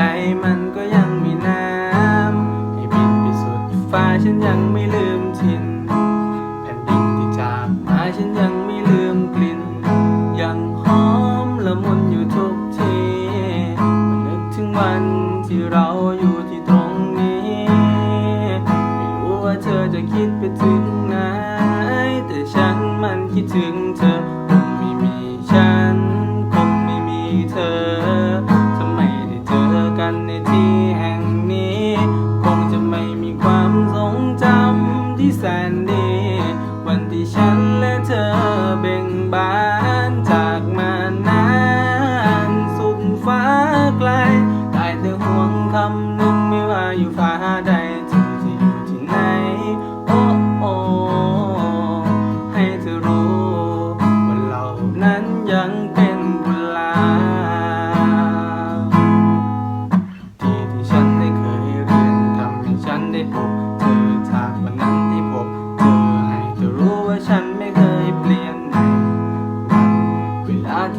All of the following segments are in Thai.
ดมันก็ยังมีน้ำให้บินไปสุดฟ้าฉันยังไม่ลืมทินแผ่นดินที่จากมาฉันยังไม่ลืมกลิ่น ยังหอมละมุนอยู่ทุกทีมันนึกถึงวันที่เราอยู่ที่ตรงนี้ ไม่รู้ว่าเธอจะคิดไปถึงไหนแต่ฉันมันคิดถึงเธอำ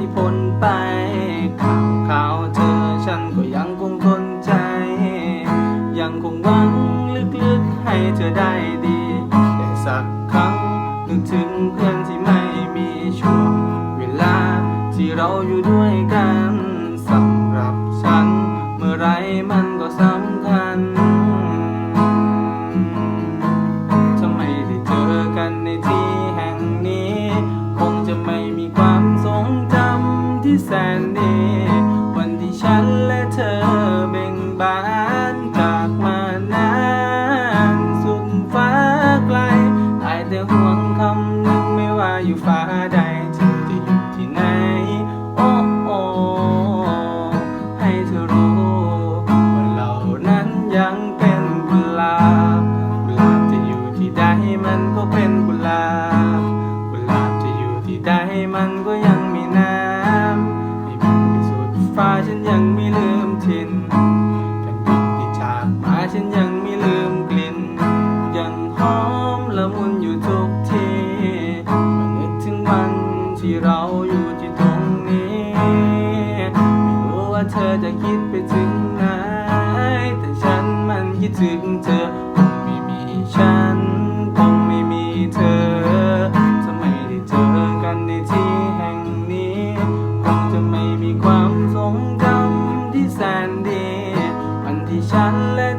ที่พ้นไปข่าวข่าวเธอฉันก็ยังคงทนใจ ยังคงหวังลึกๆให้เธอได้ดี แต่สักครั้งนึกถึงเพื่อนที่ไม่มีช่วงเวลาที่เราอยู่ด้วยกันสำหรับฉัน เมื่อไรมันก็สำคัญถ้าไม่ได้เจอกันในที่แห่งนี้ คงจะไม่มีความ ที่แสนดีวันที่ฉันและเธอเบ่งบานจากมานานสุดฟ้าไกลได้แต่ห่วงคำหนึ่งไม่ว่าอยู่ฟ้าใดเธอจะอยู่ที่ไหนโอ้โอ้ให้เธอรู้ว่าเรานั้นยังเป็นกุหลาบกุหลาบจะอยู่ที่ใดมันก็เป็นกุหลาบกุหลาบจะอยู่ที่ใดมันก็ยัง ไปถึงไหน แต่ฉันมันคิดถึงเธอคงไม่มีฉันคงไม่มีเธอถ้าไม่ได้เจอกันในที่แห่งนี้คงจะไม่มีความทรงจำที่แสนดี วันที่ฉันและ